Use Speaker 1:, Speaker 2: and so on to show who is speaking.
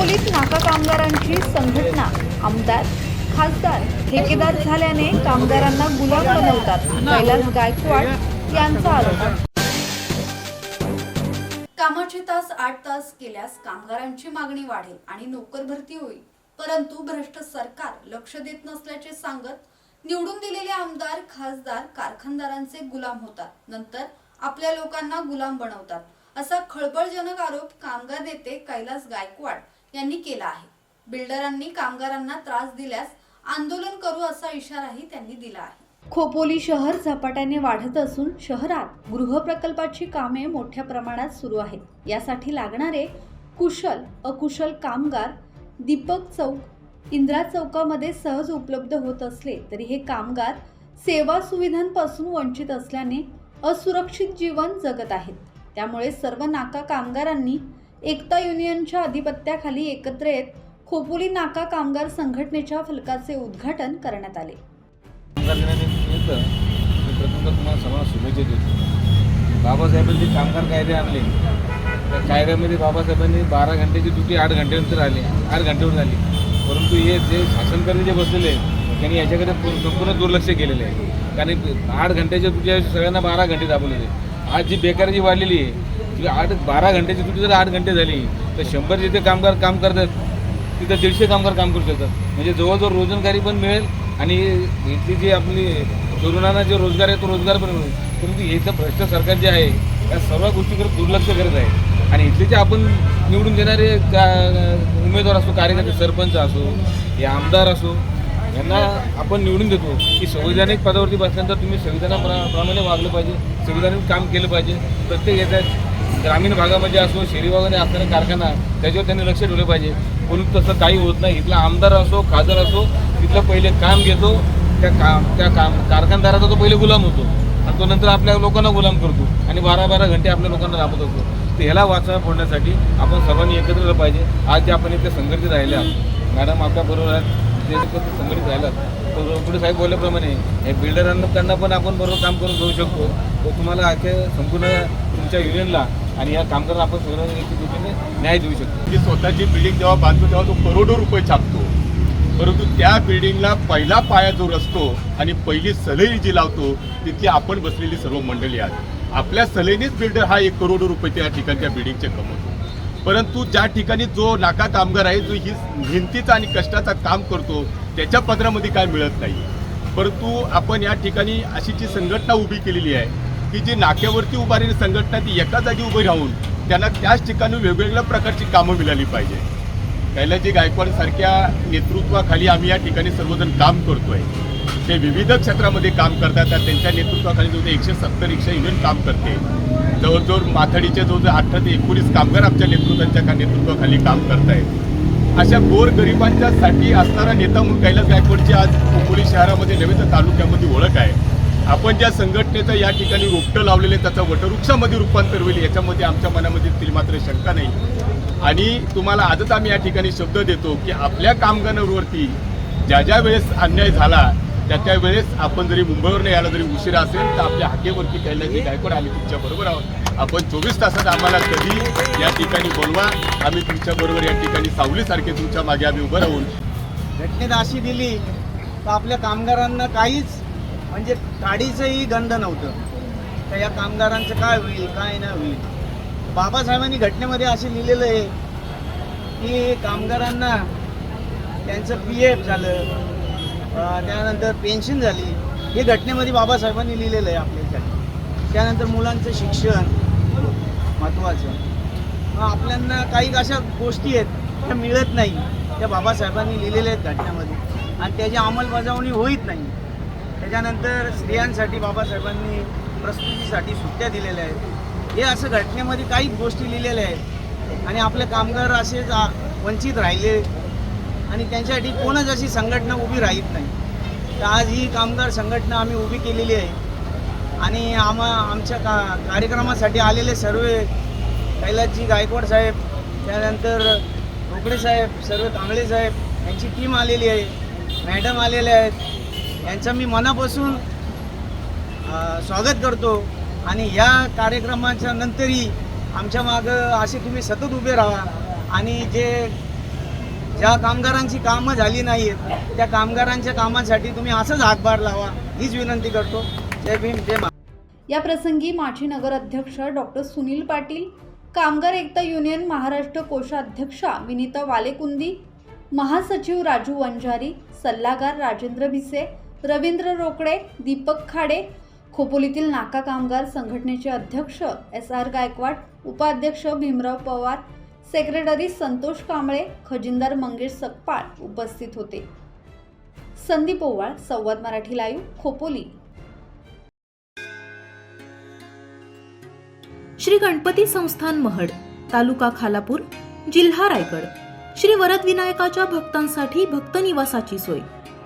Speaker 1: कामगारांची संघटना आमदार खासदार ठेकेदार झाल्याने कामगारांना गुलाम बनवतात. कैलास गायकवाड यांचा आरोप.
Speaker 2: कामाचे तास आठ तास केल्यास कामगारांची मागणी वाढेल आणि नोकर भरती होईल. परंतु भ्रष्ट सरकार लक्ष देत नसल्याचे सांगत निवडून दिलेले आमदार खासदार कारखानदारांचे गुलाम होतात. नंतर आपल्या लोकांना गुलाम बनवतात. असा खळबळजनक आरोप कामगार नेते कैलास गायकवाड यांनी केला आहे. बिल्डरांनी कामगारांना त्रास दिल्यास आंदोलन करू असा इशाराही त्यांनी दिला आहे. खोपोली शहर झपाट्याने वाढत असून शहरात गृहप्रकल्पाची कामे मोठ्या प्रमाणात सुरू आहेत. यासाठी लागणारे कुशल अकुशल कामगार दीपक चौक इंदिरा चौकामध्ये सहज उपलब्ध होत असले तरी हे कामगार सेवा सुविधांपासून वंचित असल्याने असुरक्षित जीवन जगत आहेत. त्यामुळे सर्व नाका कामगारांनी एकता युनियनच्या अधिपत्याखाली एकत्र येत खोपोली नाका कामगार संघटनेच्या फलकाचे उद्घाटन करण्यात आले.
Speaker 3: कामगार दिनानिमित्त मी प्रथमतः तुम्हाला सर्वांना शुभेच्छा देतो बाबासाहेबांनी जे कामगार कायदे आणले. त्या कायद्यामध्ये बाबासाहेबांनी बारा घंट्याची ड्युटी आठ घंट्यानंतर आली आठ घंटेवर झाली. परंतु हे जे शासनकर्ते जे बसलेले आहेत, त्यांनी याच्याकडे संपूर्ण दुर्लक्ष केलेलं आहे. कारण आठ घंट्याच्या ड्युटी सगळ्यांना बारा घंटे दाबवलेले आज जी बेकारी जी वाढलेली आहे तुझ्या आठ बारा घंट्याची तुझी जर आठ घंटे झाली तर शंभर जिथे कामगार काम करतात तिथं दीडशे कामगार काम करू शकतात. म्हणजे जवळजवळ रोजगारी पण मिळेल आणि इथली जी आपली तरुणांना जे रोजगार आहे तो रोजगार पण मिळेल. परंतु याचं भ्रष्ट सरकार जे आहे या सर्व गोष्टीकडे दुर्लक्ष करत आहे. आणि इथले जे आपण निवडून देणारे का उमेदवार असो कार्यकर्ते सरपंच असो हे आमदार असो यांना आपण निवडून देतो. की संविधानिक पदावरती बसल्यानंतर तुम्ही संविधानाप्रमाणे वागलं पाहिजे संविधानिक काम केलं पाहिजे प्रत्येक याच्यात ग्रामीण भागामध्ये असो शहरी भागामध्ये असणारे कारखाना त्याच्यावर त्यांनी लक्ष ठेवलं पाहिजे. कोणी तसं काही होत नाही. इथला आमदार असो खासदार असो तिथलं पहिले काम घेतो त्या काम त्या काम कारखानदाराचा तो पहिले गुलाम होतो. आणि तो नंतर आपल्या लोकांना गुलाम करतो. आणि बारा बारा घंटे आपल्या लोकांना राबत असतो. तर ह्याला वाचा फोडण्यासाठी आपण सर्वांनी एकत्र आलं पाहिजे. आज जे आपण इथे संघटित राहिल्या मॅडम आपल्याबरोबर आहेत. ते संघटित राहिलात तर पुढे साहेब बोलल्याप्रमाणे हे बिल्डरांना त्यांना पण आपण बरोबर काम करून घेऊ शकतो. तर तुम्हाला अख्या संपूर्ण तुमच्या युनियनला आणि या कामगारांना आपण सगळ्यांनी न्याय देऊ शकतो.
Speaker 4: की स्वतःची बिल्डिंग जेव्हा बांधतो तेव्हा तो करोडो रुपये छापतो. परंतु त्या बिल्डिंगला पहिला पाया जो रचतो आणि पहिली सलई जी लावतो तिथे आपण बसलेली सर्व मंडळी आहेत. आपल्या सलईनेच बिल्डर हा एक करोड रुपये त्या ठिकाणच्या बिल्डिंगचे कमवतो. परंतु ज्या ठिकाणी जो नाका कामगार आहे जो ही मेहनतीचा आणि कष्टाचा काम करतो त्याच्या पदरामध्ये काय मिळत नाही. परंतु आपण या ठिकाणी अशी जी संघटना उभी केलेली आहे की जी नाक्यावरती उभारलेली संघटना ती एका जागी उभी राहून त्यांना त्याच ठिकाणी वेगवेगळ्या प्रकारची कामं मिळाली पाहिजे. कैलाजी गायकवाड सारख्या नेतृत्वाखाली आम्ही या ठिकाणी सर्वजण काम करतोय. ते विविध क्षेत्रामध्ये काम करतात त्यांच्या नेतृत्वाखाली जो एकशे सत्तर एकशे युनियन काम करते. जवळजवळ माथाडीचे जवळजवळ अठरा ते एकोणीस कामगार आमच्या नेतृत्वांच्या का नेतृत्वाखाली काम करतायत. अशा गोरगरिबांच्यासाठी असणारा नेता म्हणून कैलास गायकवाडची आज खोपोली शहरामध्ये नव्हे तर तालुक्यामध्ये ओळख आहे. आपण ज्या संघटनेचं या ठिकाणी रोपटं लावलेलं आहे त्याचं वटवृक्षामध्ये रूपांतर होईल याच्यामध्ये आमच्या मनामध्ये तील मात्र शंका नाही. आणि तुम्हाला आजच आम्ही या ठिकाणी शब्द देतो की आपल्या कामगारांवरती ज्या ज्या वेळेस अन्याय झाला त्या त्या वेळेस आपण जरी मुंबईवर यायला जरी उशिरा असेल तर आपल्या हाकेवरती कैलाजी गायकवाड आम्ही तुमच्या बरोबर आहोत. आपण चोवीस तासात आम्हाला कधी या ठिकाणी बोलवा आम्ही तुमच्याबरोबर या ठिकाणी सावलीसारखे तुमच्या मागे आम्ही उभं राहून.
Speaker 5: घटनेत अशी दिली तर आपल्या कामगारांना काहीच म्हणजे काडीचंही गंध नव्हतं. तर या कामगारांचं काय होईल काय नाही होईल? बाबासाहेबांनी घटनेमध्ये असे लिहिलेलं आहे की कामगारांना त्यांचं पी एफ झालं त्यानंतर पेन्शन झाली. हे घटनेमध्ये बाबासाहेबांनी लिहिलेलं आहे आपल्यासाठी. त्यानंतर मुलांचं शिक्षण महत्त्वाचं. आपल्यांना काही अशा गोष्टी आहेत त्या मिळत नाही. त्या बाबासाहेबांनी लिहिलेल्या आहेत घटनेमध्ये. आणि त्याची अंमलबजावणी होत नाही. त्याच्यानंतर स्त्रियांसाठी बाबासाहेबांनी प्रस्तुतीसाठी सुट्ट्या दिलेल्या आहेत. हे असं घटनेमध्ये काही गोष्टी लिहिलेल्या आहेत. आणि आपले कामगार असेच वंचित राहिले. आणि त्यांच्यासाठी कोणच अशी संघटना उभी राहत नाही. तर आज ही कामगार संघटना आम्ही उभी केलेली आहे. आणि आम्हा आमच्या का कार्यक्रमासाठी आलेले सर्व कैलासजी गायकवाड साहेब त्यानंतर रोकडे साहेब सर्व कांबळे साहेब यांची टीम आलेली आहे. मॅडम आलेले आहेत. यांचं मी मनापासून स्वागत करतो. आणि या कार्यक्रमाच्या नंतरही आमच्या मागं असे तुम्ही सतत उभे राहा. आणि जे ज्या कामगारांची कामं झाली नाही आहेत त्या कामगारांच्या कामासाठी तुम्ही असंच हातभार लावा हीच विनंती करतो. जय भीम जय मा
Speaker 2: या प्रसंगी माजी नगर अध्यक्ष डॉक्टर सुनील पाटील कामगार एकता युनियन महाराष्ट्र कोषाध्यक्षा विनीता वालेकुंदी महासचिव राजू वंजारी सल्लागार राजेंद्र भिसे रवींद्र रोकडे दीपक खाडे खोपोलीतील नाका कामगार संघटनेचे अध्यक्ष एस आर गायकवाड उपाध्यक्ष भीमराव पवार सेक्रेटरी संतोष कांबळे खजिनदार मंगेश सकपाळ उपस्थित होते. संदीप ओवाळ संवाद मराठी लाईव्ह खोपोली.
Speaker 6: श्री गणपती संस्थान महड तालुका खालापूर जिल्हा रायगड. श्री वरद विनायकाच्या भक्तांसाठी भक्त निवासाची सोय.